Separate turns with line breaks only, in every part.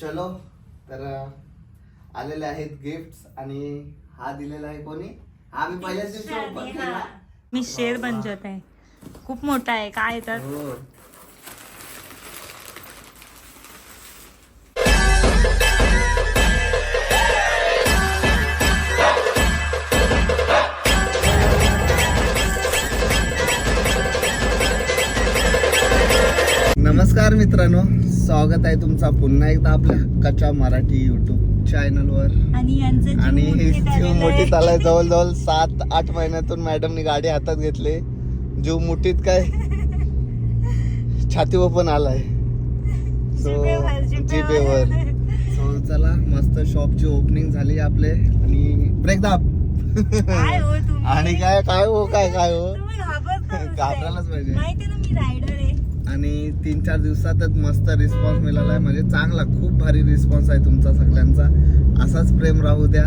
चलो तर आलेले आहेत गिफ्ट आणि हा दिलेला आहे कोणी? हा मी पहिल्याच दिवशी open केला.
मी शेर बनजत आहे. खूप मोठा आहे काय येतात
हो. नमस्कार मित्रांनो स्वागत आहे तुमचा पुन्हा एकदा आपल्या हक्काच्या मराठी युट्यूब चॅनलवर
आणि यांचं जीव
आणि जीव
आलेलं
मुठीत. आलाय जवळजवळ सात आठ महिन्यातून मॅडमनी गाडी हातात घेतली. जीव मुठीत काय? छातीवर पण आलाय. सो
जिभेवर, जिभेवर.
जिभेवर सो चला मस्त शॉपची ओपनिंग झाली आपले. आणि ब्रेक दाब
काय हो तुम्ही?
आणि काय काय हो काय काय हो?
तुम्ही घाबरता नुसते.
घाबरायलाच पाहिजे.
माहिती ना मी रायडर आहे.
आणि तीन चार दिवसातच मस्त रिस्पॉन्स मिळाला. आहे म्हणजे चांगला खूप भारी रिस्पॉन्स आहे तुमचा सगळ्यांचा. असाच प्रेम राहू द्या.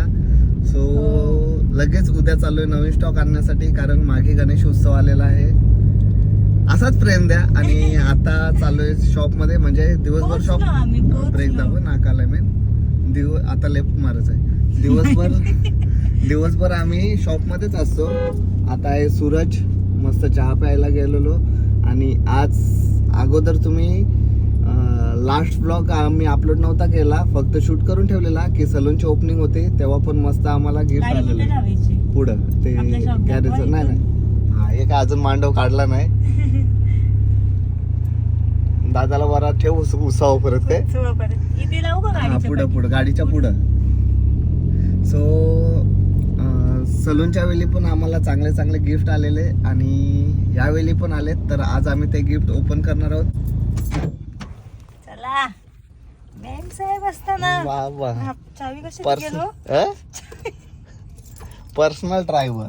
सो लगेच उद्या चाललोय नवीन स्टॉक आणण्यासाठी कारण मागे गणेश उत्सव आलेला आहे. असाच प्रेम द्या. आणि आता चाललोय शॉपमध्ये म्हणजे दिवसभर शॉप. ब्रेक दाबो नाकाला मी दिव आता लेफ्ट मारच आहे. दिवसभर दिवसभर आम्ही शॉप मध्येच असतो. आता आहे सूरज मस्त चहा प्यायला गेलेलो. आणि आज अगोदर तुम्ही लास्ट ब्लॉग आम्ही अपलोड नव्हता केला फक्त शूट करून ठेवलेला की सलूनची ओपनिंग होते तेव्हा पण मस्त आम्हाला गिफ्ट आलेलं पुढं ते? गॅरेज नाही. नाही हा एक अजून मांडव काढला नाही दादाला बरा ठेव उस- उसाव परत काय पुढं? पुढं गाडीच्या पुढं सो सलूनच्या वेळी पण आम्हाला चांगले चांगले गिफ्ट आलेले आणि यावेळी पण आलेत तर आज आम्ही ते गिफ्ट ओपन करणार आहोत.
चला. मॅम साहेब असताना.
वा वा.
चावी कशी
पर्सन
गेलो?
Personal driver.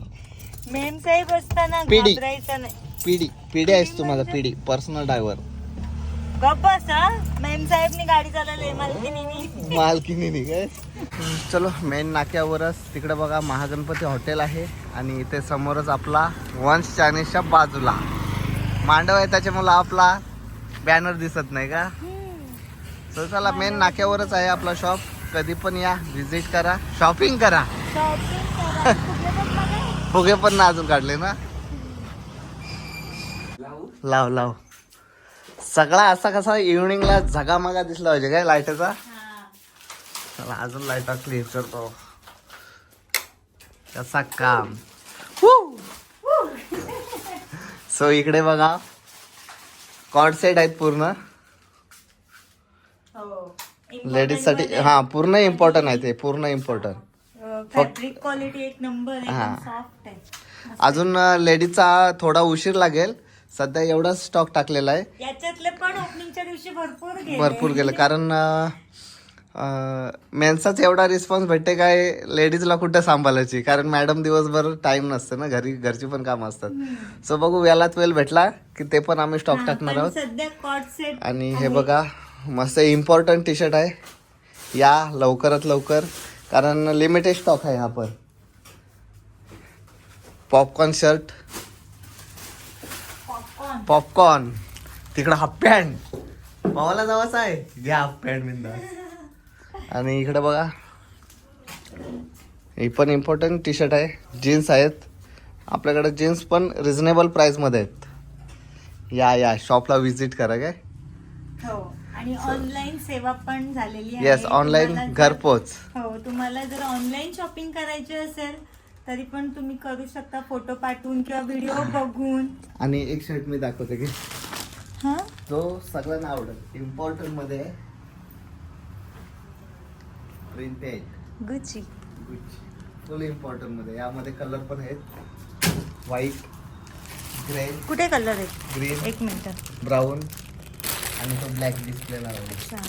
मेम साहेब असताना
पिढी.
घाबरायचं नाही.
पिढी पिढी आहेस तू माझा पिढी पर्सनल ड्रायव्हर.
गप्प मेम साहेबनी गाडी चालवली मालकीनी
मालकीनी काय? चलो मेन नाक्यावरच तिकडे बघा महागणपती हॉटेल आहे आणि इथे समोरच आपला वंश चायनीजच्या बाजूला. मांडव आहे त्याच्यामुळे आपला बॅनर दिसत नाही का? so चला मेन नाक्यावरच आहे आपला शॉप कधी पण या व्हिजिट करा शॉपिंग करा. फुगे पण ना अजून काढले ना? लाव लाव. सगळा असा कसा इव्हनिंगला झगामागा दिसला पाहिजे काय लाईटचा?
हा.
चला अजून लाईटा क्लिअर करतो. कसा काम. सो इकडे बघा. कॉर्ड सेट आहेत पूर्ण.
हो.
लेडीजसाठी हा पूर्ण इम्पॉर्टंट आहे ते पूर्ण इम्पॉर्टंट
फॅब्रिक क्वालिटी एक नंबर
हा. अजून लेडीजचा थोडा उशीर लागेल. सध्या एवढाच स्टॉक टाकलेला आहे.
याच्यातले पण ओपनिंगच्या दिवशी भरपूर गेले.
भरपूर गेलं. कारण मेन्सचाच एवढा रिस्पॉन्स भेटते काय लेडीजला कुठं सांभाळायची? कारण मॅडम दिवसभर टाइम नसते ना घरी घरची पण कामं असतात. सो बघू वेळात वेळ भेटला की ते पण आम्ही स्टॉक टाकणार
पण
आहोत.
सध्या कॉट सेट
आणि हे बघा मस्त इम्पॉर्टंट टी शर्ट आहे. या लवकरात लवकर. कारण लिमिटेड स्टॉक आहे हा पण. पॉपकॉर्न शर्ट
पॉपकॉर्न
तिकडं हाफ पॅन्ट भावाला जावाच आहे. घ्या हाफ पॅन्ट बिंदा. आणि इकडे बघा. ही पण इम्पॉर्टंट टी शर्ट आहे. जीन्स आहेत. आपल्याकडे जीन्स पण रिझनेबल प्राईसमध्ये आहेत. या या. शॉपला व्हिजिट करा काय?
हो. आणि ऑनलाईन सेवा पण झालेली आहे.
येस ऑनलाईन घरपोच.
हो तुम्हाला जर ऑनलाईन शॉपिंग करायची असेल तरी पण तुम्ही करू शकता फोटो पाठवून किंवा व्हिडिओ बघून.
आणि एक शर्ट मी दाखवते की.
हा?
जो सगळ्यांना आवडेल. इम्पॉर्टंटमध्ये प्रिंटेड
गुची
फुल इम्पॉर्टंटमध्ये. यामध्ये कलर पण आहेत. व्हाईट ग्रे
कुठे कलर आहे?
ग्रीन
एक मिनिट
ब्राऊन आणि तो ब्लॅक डिस्प्ले लावला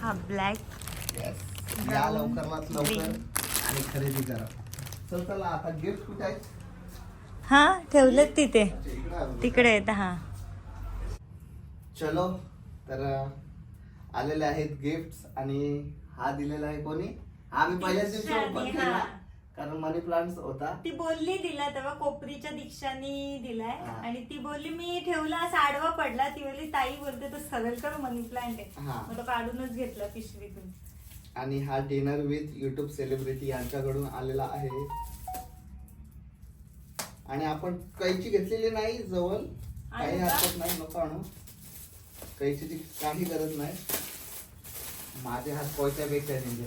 हा ब्लॅक
या लवकरात लवकर. आणि खरेदी करा. चल चला आता गिफ्ट कुठे आहे
हा ठेवलेत तिथे. तिकडे येत हा.
चलो तर आलेले आहेत गिफ्ट आणि हा दिलेला आहे कोणी? हा मी पहिल्याच दिवशी open केला कारण मनी प्लांट होता.
ती बोलली दिला तेव्हा कोपरीच्या दीक्षानी दिलाय.
हा.
आणि ती बोलली मी ठेवला असा आडवा पडला. ती बोलली ताई बोलते तो सरळ कर मनी प्लांट आहे.
हा.
मग तो काढूनच घेतला पिशवीतून.
आणि हा डिनर विथ युट्यूब सेलिब्रिटी यांच्याकडून आलेला आहे. आणि आपण कैची घेतलेली नाही जवळ. काही? हरकत नाही नको आणू. कैचीची काही गरज नाही. माझे हात पोयच्या बेकार म्हणजे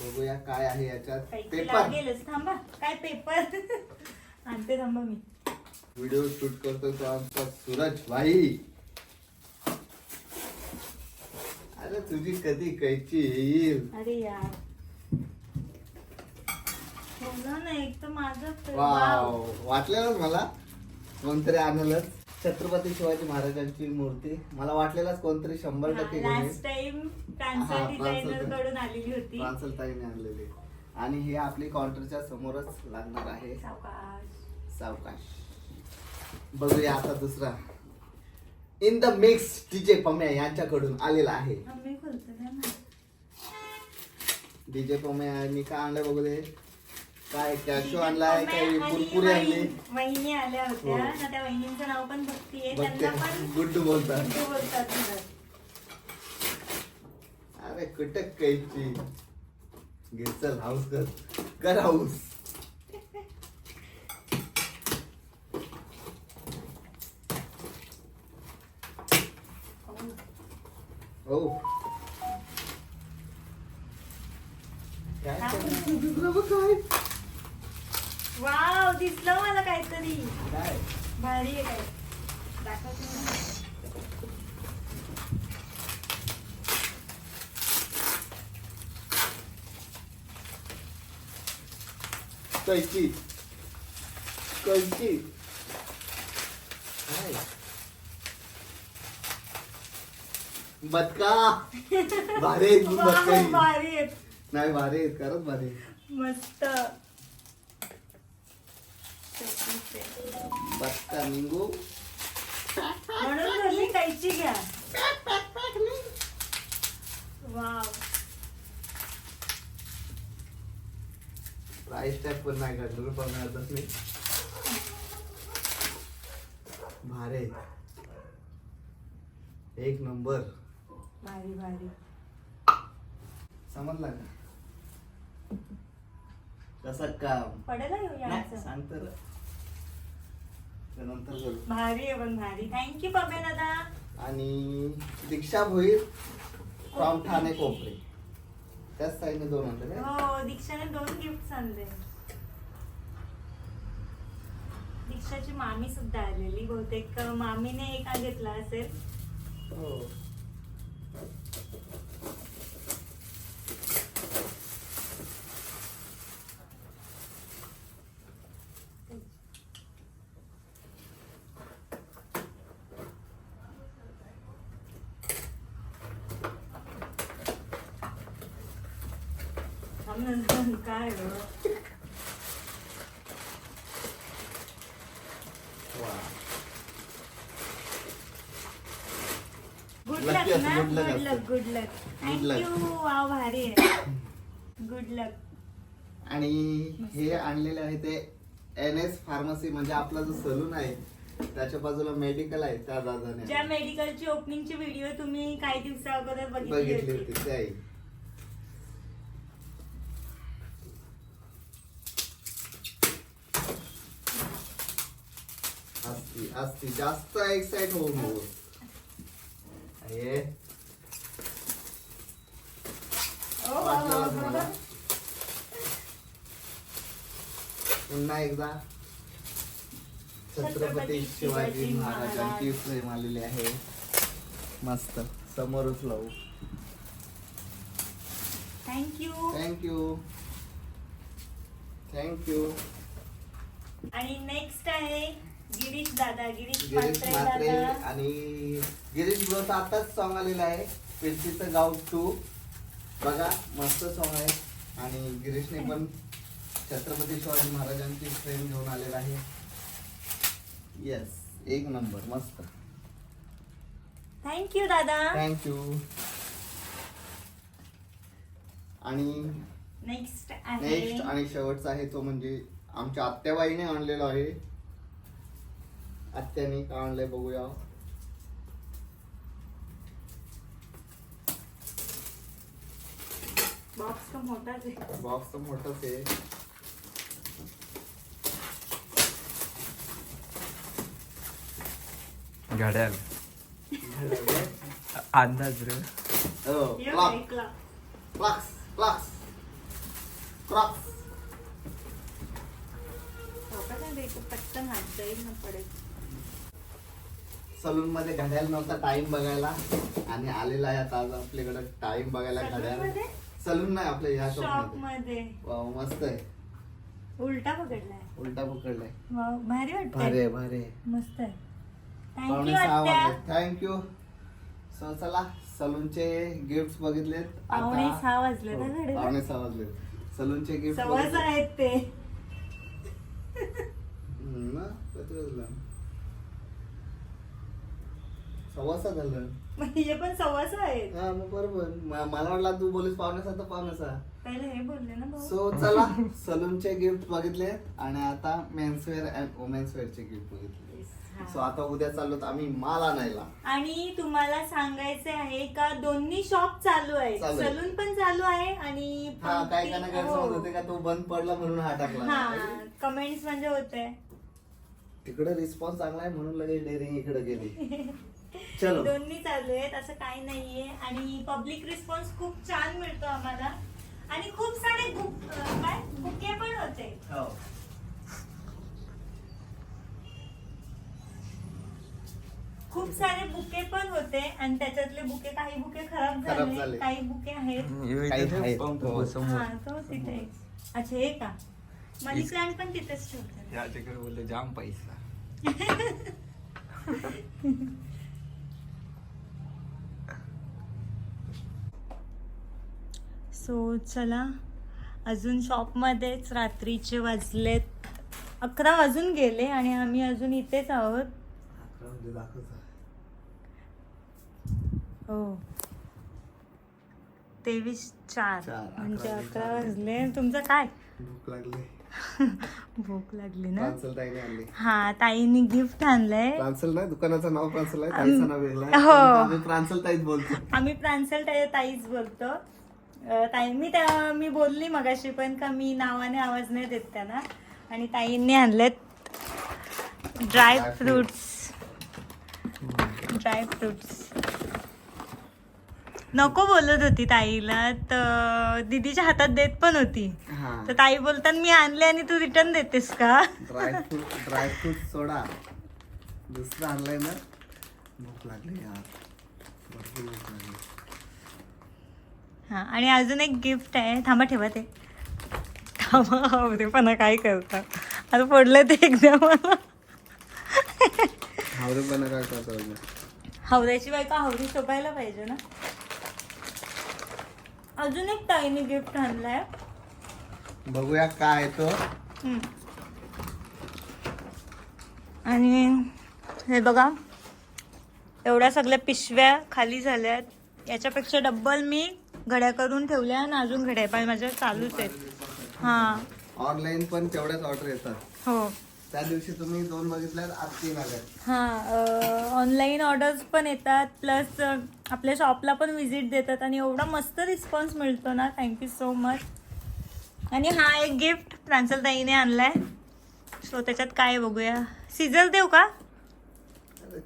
बघूया काय आहे याच्यात. पेपर
थांबा काय पेपर आणते थांबा मी.
व्हिडिओ शूट करतो तो आमचा सूरज भाई अरे तुझी कधी कैची येईल?
अरे यार. ठेवलं ना एक तर माझं वाव.
वाव. वाटलेलंच मला? कोणतरी आणलंच. छत्रपती शिवाजी महाराजांची मूर्ती. मला वाटलेलाच कोणतरी शंभर टक्के घेऊन हा,
डिझायनर. कडून आलेली होती.
आणलेली. आणि ही आपली काउंटरच्या समोरच लागणार आहे.
सावकाश.
सावकाश. बघूया आता दुसरा. In the mix DJ Pamya यांच्याकडून आलेला आहे.
ना.
डीजे पम्या काय आणलंय बघू दे. काय कॅशो आणलाय काय कुरकुरे आणले
वहिनी- आल्या होत्या.
हो.
ना त्या वहिनींचं नाव पण भक्ती आहे
बघते.
त्यांना पण
गुड्डू बोलतात.
गुड्डू बोलतात.
अरे कुठं कैची. घे चल हाऊस कर. कर हाऊस हो. काय
काय? वाव दिसलं मला काहीतरी.
काय?
भारी आहे काय? दाखवते.
कैची. कैची. काय? बदका. भारी आहेत
वाव,
बदका.
भारी आहेत.
नाही भारी आहेत खरंच भारी आहेत.
मस्त.
बदका निंगू
म्हणून बोलली कायची घ्या. वाव.
प्राइस टॅग पण नाही काढलं मिळतच नाही. भारी आहेत. एक नंबर.
भारी भारी.
समजला का? कसं काम? नाही. सांग तर नंतर करू.
भारी आहे पण भारी. थँक्यू दादा
आणि दीक्षा भोईर फ्रॉम ठाणे कोपरे त्याच साईडने दोन काय?
हो दीक्षाने दोन गिफ्ट आणले. दीक्षाची मामी सुद्धा आलेली. बहुतेक मामीने एक घेतला असेल.
हो.
थांब ना, काय?
वा.
गुड लक ना
good luck
good luck. Good luck
Good luck.
Thank you wow भारी आहे गुड लक
आणि हे आणलेले आहे ते एन एस फार्मसी म्हणजे आपला जो सलून आहे त्याच्या बाजूला मेडिकल आहे त्या
ज्या
दादाने
मेडिकलची ओपनिंगची व्हिडिओ तुम्ही काही दिवसा अगोदर बघितली
बघितली
होती
होती ते आई असती असती जास्त एक्साइट होऊ नको हे. पुन्हा एकदा. छत्रपती शिवाजी महाराजांची फ्रेम आलेली आहे. मस्त. समोरच लावू.
Thank you
thank you thank you
आणि नेक्स्ट आहे गिरीश दादा गिरीश
गिरीश
म्हात्रे
म्हात्रे
दादा.
आणि गिरीश ब्रोचं आताच सॉंग आलेलं आहे पिरतीचं गाव टू बघा मस्त सॉंग आहे. आणि गिरीशने पण छत्रपती शिवाजी महाराजांची फ्रेम घेऊन आलेला आहे. येस एक नंबर मस्त.
थँक्यू दादा.
थँक्यू आणि
नेक्स्ट आहे.
नेक्स्ट आणि शेवटचा आहे तो म्हणजे आमच्या आत्याबाईने आणलेला आहे. आत्याने का आणलंय बघूया.
बॉक्स तर मोठाच आहे.
बॉक्स तर मोठाच आहे.
घड्याल अंदाज रे.
हो
हे.
Clocks clocks. क्रॉक्स
द्यायचं, पटकन हात जाईल ना पडेल
सलून मध्ये घड्याळ नव्हता टाइम बघायला. आणि आलेला आहे आता आज आपल्याकडे टाइम बघायला
मध्ये?
सलून नाही आपल्या ह्या
शॉपमध्ये.
वाव, मस्त आहे.
उलटा पकडलाय.
उलटा पकडलाय.
वाव, भारी
भारी
वाटतंय
आहे भारी आहे.
मस्त आहे. थँक्यू
सहा
आत्या.
वाजले. थँक्यू सो चला सलूनचे गिफ्ट बघितलेत. आता-
सहा वाजले
हो,
ना घडीला?
पावणे सहा वाजले सलूनचे गिफ्ट
आहेत ते.
सव्वासा झालं.
म्हणजे पण सवस आहेत.
हा मग बरोबर. म- मला वाटलं तू बोलीस सहा तर सहा
पहिले हे बोलले ना भाऊ.
सो चला सलूनचे गिफ्ट बघितले आणि आता मेन्सवेअर अँड वुमेन्स चे गिफ्ट बघितले.
हा.
सो आता उद्या चाललो आम्ही माल आणायला
आणि तुम्हाला सांगायचं आहे का दोन्ही शॉप चालू आहे.
चालू आहे.
सलून पण चालू आहे आणि
हा काय
हो.
गैरसमज होते का तो बंद पडला म्हणून हा टाकला.
कमेंट्स म्हणजे होते
तिकडे रिस्पॉन्स चांगला आहे म्हणून लगेच डेअरिंग इकडे गेली. चलो.
दोन्ही चालू आहेत असं काही नाहीये. आणि पब्लिक रिस्पॉन्स खूप छान मिळतो आम्हाला. आणि खूप सारे बुक काय? बुके पण होते.
हो.
खूप सारे बुके पण होते आणि त्याच्यातले बुके काही बुके खराब
खराब
झाले
झाले.
काही बुके आहेत.
हो.
तो तिथे अच्छा हे का? मनी प्लांट पण तिथेच ठेवतात.
बोलले जाम पैसा.
सो चला अजून शॉपमध्येच रात्रीचे वाजलेत. अकरा वाजून गेले आणि आम्ही अजून इथेच आहोत.
म्हणजे.
हो. तेवीस चार म्हणजे अकरा. वाजले. तुमचं काय?
भूक लागली.
भूक लागली ना? हा ताईने गिफ्ट आणलंय.
प्रांसल नाही दुकानाचं नाव प्रांसल आहे ताईचं नाव वेगळं आहे.
हो.
प्रांसल ताईच बोलतो.
आम्ही प्रांसल ताई ताईच बोलतो. ताई मी त्या मी बोलली मगाशी पण का मी नावाने आवाज नाही देत त्यांना. आणि ताईंनी आणलेत ड्राय फ्रुट्स ड्राय फ्रुट्स नको बोलत होती ताईला तर दीदीच्या हातात देत पण होती.
हा.
तर ताई बोलतात मी आणले आणि तू रिटर्न देतेस का?
ड्रायफ्रूट ड्रायफ्रूट सोडा. दुसरं आणलंय ना. भूक लागली यार. भरपूर भूक लागली.
हा आणि अजून एक गिफ्ट आहे. थांबा ठेवा ते. थांबा हवरेपणा काय करता? आता पडलं ते एकदा मला
पण
हवऱ्याची बायका हवरी शोभायला पाहिजे ना? अजून एक ताईने गिफ्ट आणलाय.
बघूया काय तो.
आणि हे बघा एवढ्या सगळ्या पिशव्या खाली झाल्यात. याच्यापेक्षा डब्बल मी घड्या करून ठेवल्या आणि अजून घड्या पण माझ्या चालूच आहेत. हां.
ऑनलाईन पण तेवढ्याच ऑर्डर येतात.
हो.
त्या दिवशी तुम्ही दोन बघितल्यात आज तीन
हां ऑनलाईन ऑर्डर्स पण येतात प्लस आपल्या शॉपला पण व्हिजिट देतात आणि एवढा मस्त रिस्पॉन्स मिळतो ना. थँक्यू सो मच आणि हा एक गिफ्ट प्रांजलताईने आणलाय. सो त्याच्यात काय बघूया. सिझर देऊ का?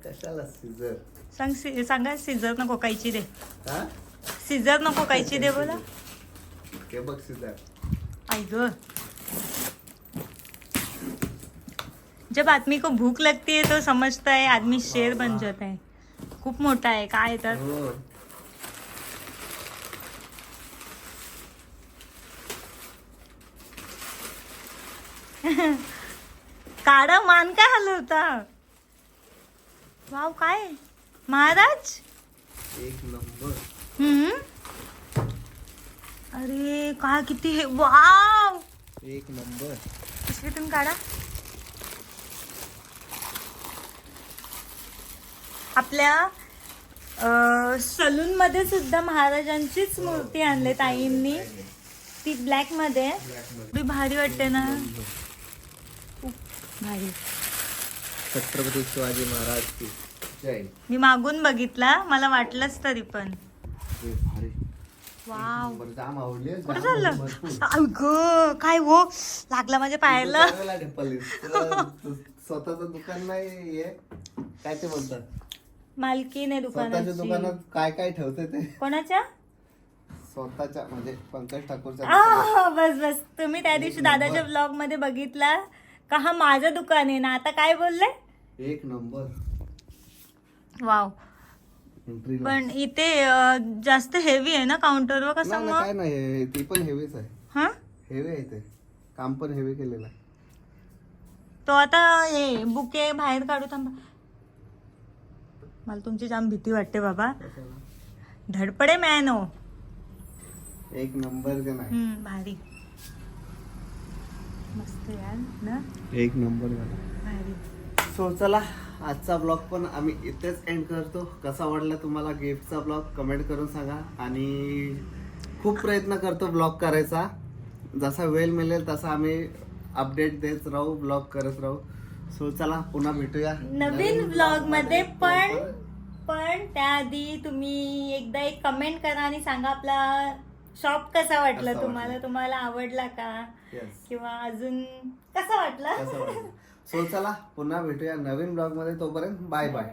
कशाला सीझर
सांग सि सांगा सिझर नको कायची दे.
हा?
सिझर नको कायची दे बोला
के बघ सीझर.
आई ग. जब आदमी को भूक लगती है तो समझता है आदमी शेर बन जाता है. खूप मोठा आहे काय येतात
हो.
काढा मान काय हलवता वाव काय? महाराज?
एक नंबर.
हम्म. अरे काय किती हे? वाव!
एक नंबर.
पिशवीतून काढा. आपल्या सलून मध्ये सुद्धा महाराजांचीच मूर्ती आणली ताईंनी ती ब्लॅकमध्ये भारी वाटते ना. खूप भारी.
छत्रपती शिवाजी महाराज की जय.
मी मागून बघितला. मला वाटलंच तरी पण.
हे
वाव.
बरं, जाम आवडली
कुठं
जाम
चाललं?
भरपूर.
अग काय हो? लागला माझ्या पायाला.
स्वतःचं दुकान नाही काय ते बोलतात
मालकीन आहे
स्वतःच्या
दुकानाची
दुकानात काय काय ठेवते ते?
कोणाच्या?
स्वतःच्या म्हणजे पंकज ठाकूरच्या
बस बस. तुम्ही त्या दिवशी दादाच्या ब्लॉगमध्ये बघितला का हा माझं दुकान आहे ना? आता काय बोलले.
एक नंबर.
वाव. पण इथे अं, जास्त हेवी आहे ना काउंटरवर कसं मग
काय नाही हे- ती पण हेवीच आहे.
हा?
हेवी आहे ते. काम पण हेवी केलेलं आहे.
तो आता हे बुके बाहेर काढू थांबा. मला तुमची जाम भीती वाटते बाबा. धडपडे मॅन हो.
एक नंबर का नाही?
हम्म, भारी. मस्त यार ना?
एक नंबर
भारी.
सो चला. आजचा ब्लॉग पण आम्ही इथेच एंड करतो. कसा वाटला तुम्हाला गिफ्टचा ब्लॉग कमेंट करून सांगा. आणि खूप प्रयत्न करतो ब्लॉग करायचा. जसा वेळ मिळेल तसा आम्ही अपडेट देत राहू ब्लॉग करत राहू. सो चला पुन्हा भेटूया.
नवीन ब्लॉगमध्ये पण पण त्याआधी तुम्ही एकदा एक कमेंट करा आणि सांगा आपला शॉप कसा वाटला
कसा
तुम्हाला? तुम्हाला आवडला का?
Yes.
किंवा अजून कसा वाटला?
कसं वाटलं? सो चला पुन्हा भेटूया नवीन ब्लॉगमध्ये तोपर्यंत बाय बाय.